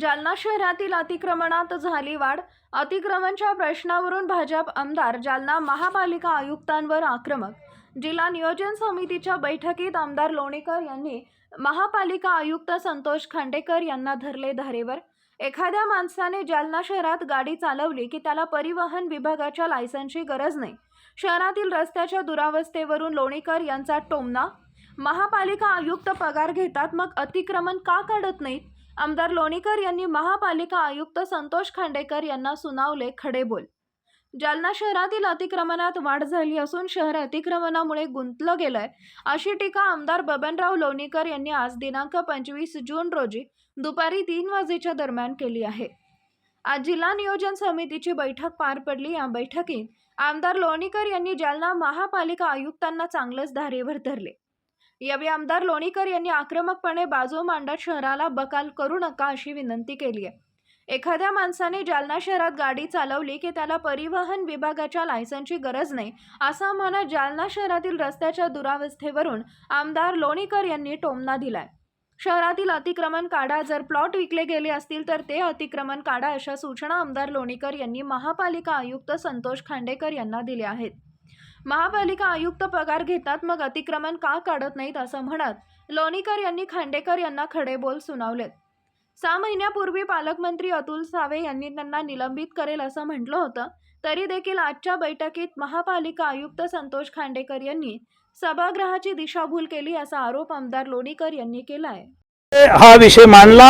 जालना शहरातील अतिक्रमणात झाली वाढ. अतिक्रमणच्या प्रश्नावरून भाजप आमदार जालना महापालिका आयुक्तांवर आक्रमक. जिल्हा नियोजन समितीच्या बैठकीत आमदार लोणीकर यांनी महापालिका आयुक्त संतोष खांडेकर यांना धरले धारेवर. एखाद्या माणसाने जालना शहरात गाडी चालवली की त्याला परिवहन विभागाच्या लायसन्सची गरज नाही. शहरातील रस्त्याच्या दुरावस्थेवरून लोणीकर यांचा टोमना महापालिका आयुक्त पगार घेतात मग अतिक्रमण का काढत नाहीत आमदार लोणीकर यांनी महापालिका आयुक्त संतोष खांडेकर यांना सुनावले खडेबोल. जालना शहरातील अतिक्रमणात वाढ झाली असून शहर अतिक्रमणामुळे गुंतलं गेलंय अशी टीका आमदार बबनराव लोणीकर यांनी आज दिनांक पंचवीस जून रोजी दुपारी तीन वाजेच्या दरम्यान केली आहे. आज जिल्हा नियोजन समितीची बैठक पार पडली. या बैठकीत आमदार लोणीकर यांनी जालना महापालिका आयुक्तांना चांगलंच धारेवर धरले. यावेळी आमदार लोणीकर यांनी आक्रमकपणे बाजू मांडत शहराला बकाल करू नका अशी विनंती केली आहे. एखाद्या माणसाने जालना शहरात गाडी चालवली की त्याला परिवहन विभागाच्या लायसनची गरज नाही असं म्हणत जालना शहरातील रस्त्याच्या दुरावस्थेवरून आमदार लोणीकर यांनी टोमना दिलाय. शहरातील अतिक्रमण काढा जर प्लॉट विकले गेले असतील तर ते अतिक्रमण काढा अशा सूचना आमदार लोणीकर यांनी महापालिका आयुक्त संतोष खांडेकर यांना दिल्या आहेत. महापालिका आयुक्त पगार घेतात मग अतिक्रमण का काढत नाहीत असं म्हणत लोणीकर यांनी खांडेकर यांना खडे बोल सुनावलेत. सहा महिन्यापूर्वी पालकमंत्री अतुल सावे यांनी त्यांना निलंबित करेल असं म्हटलं होतं तरी देखील आजच्या बैठकीत महापालिका आयुक्त संतोष खांडेकर यांनी सभागृहाची दिशाभूल केली असा आरोप आमदार लोणीकर यांनी केला आहे हा विषय मांडला.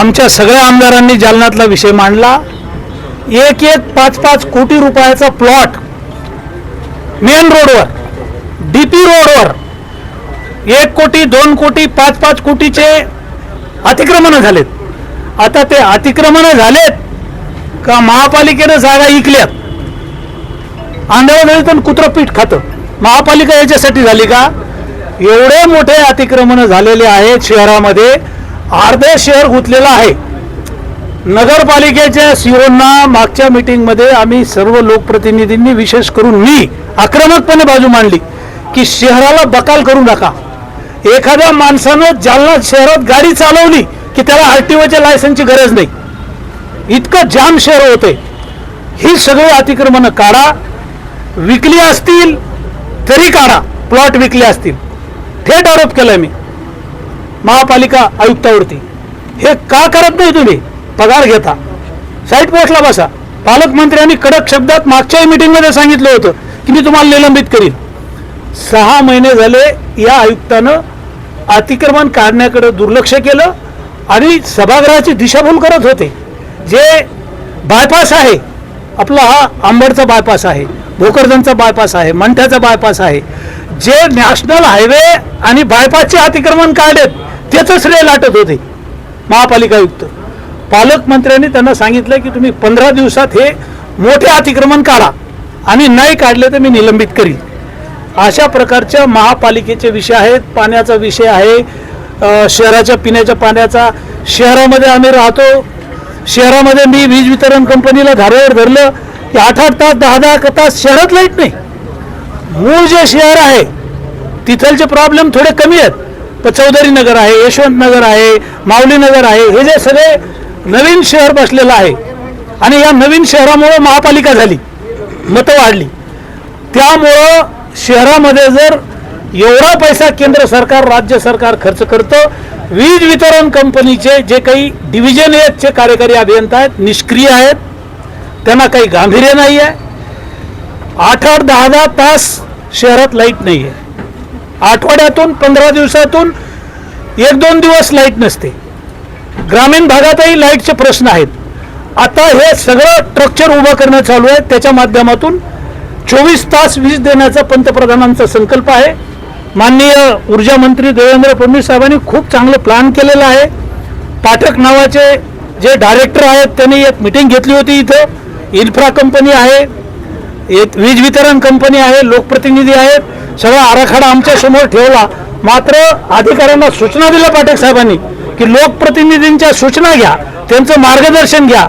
आमच्या सगळ्या आमदारांनी जालन्यातला विषय मांडला. एक एक पाच पाच कोटी रुपयाचा प्लॉट मेन रोडवर डी पी रोडवर एक कोटी दोन कोटी पाच पाच कोटीचे अतिक्रमण झालेत. आता ते अतिक्रमण झालेत का महापालिकेनं जागा इकल्यात? आंधळ पण कुत्रं पीठ खातं. महापालिका याच्यासाठी झाली का? एवढे मोठे अतिक्रमण झालेले आहेत शहरामध्ये. अर्धे शहर गुंतलेलं आहे. नगरपालिकेच्या सीओना मागच्या मीटिंगमध्ये आम्ही सर्व लोकप्रतिनिधींनी विशेष करून मी आक्रमकपणे बाजू मांडली की शहराला बकाल करू नका एखाद्या माणसानं जालना शहरात गाडी चालवली की त्याला आर टी ओच्या लायसन्सची गरज नाही. इतकं जाम शहर होते. ही सगळी अतिक्रमणं काढा. विकली असतील तरी काढा. प्लॉट विकले असतील. थेट आरोप केलाय मी. महापालिका आयुक्तावरती. हे का करत नाही तुम्ही? पगार घेता. साईट पोस्टला बसा. पालकमंत्र्यांनी कडक शब्दात मागच्याही मीटिंगमध्ये सांगितलं होतं की मी तुम्हाला निलंबित करीन. सहा महिने झाले या आयुक्तानं अतिक्रमण काढण्याकडे दुर्लक्ष केलं आणि सभागृहाची दिशाभूल करत होते. जे बायपास आहे आपला हा आंबडचा बायपास आहे भोकरदनचा बायपास आहे मंठ्याचा बायपास आहे जे नॅशनल हायवे आणि बायपासचे अतिक्रमण काढलेत त्याचं श्रेय लाटत होते महापालिका आयुक्त. पालकमंत्र्यांनी त्यांना सांगितलं की तुम्ही पंधरा दिवसात हे मोठे अतिक्रमण काढा. आणि नाही काढले तर मी निलंबित करीन. अशा प्रकारच्या महापालिकेचे विषय आहेत पाण्याचा विषय आहे शहराच्या पिण्याच्या पाण्याचा. शहरामध्ये आम्ही राहतो. शहरामध्ये मी वीज वितरण कंपनीला धारेवर धरलं की आठ आठ तास दहा दहा तास शहरात लाइट नाही. मूळ जे शहर आहे तिथलचे प्रॉब्लेम थोडे कमी आहेत. पण चौधरी नगर आहे यशवंत नगर आहे माऊली नगर आहे हे जे सगळे नवीन शहर बसलेलं आहे. आणि या नवीन शहरामुळं महापालिका झाली. मतं वाढली. त्यामुळं शहरामध्ये जर एवढा पैसा केंद्र सरकार राज्य सरकार खर्च करतं वीज वितरण कंपनीचे जे काही डिव्हिजन आहेत जे कार्यकारी अभियंता आहेत निष्क्रिय आहेत त्यांना काही गांभीर्य नाही आहे. आठ आठ दहा दहा तास शहरात लाइट नाही आहे आठवड्यातून पंधरा दिवसातून एक दोन दिवस लाइट नसते. ग्रामीण भागातही लाईटचे प्रश्न आहेत. आता हे सगळं स्ट्रक्चर उभं करणं चालू आहे. त्याच्या माध्यमातून चोवीस तास वीज देण्याचा पंतप्रधानांचा संकल्प आहे. माननीय ऊर्जा मंत्री देवेंद्र फडणवीस साहेबांनी खूप चांगलं प्लॅन केलेलं आहे. पाठक नावाचे जे डायरेक्टर आहेत त्यांनी एक मिटिंग घेतली होती इथं. इन्फ्रा कंपनी आहे एक वीज वितरण कंपनी आहे लोकप्रतिनिधी आहेत. सगळा आराखडा आमच्यासमोर ठेवला. मात्र अधिकाऱ्यांना सूचना दिल्या पाठक साहेबांनी. की लोकप्रतिनिधींच्या सूचना घ्या त्यांचं मार्गदर्शन घ्या.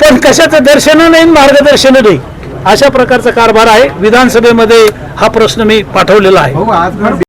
पण कशाचं दर्शन नाही मार्गदर्शन नाही? अशा प्रकारचा कारभार आहे. विधानसभेमध्ये हा प्रश्न मी पाठवलेला आहे. हो,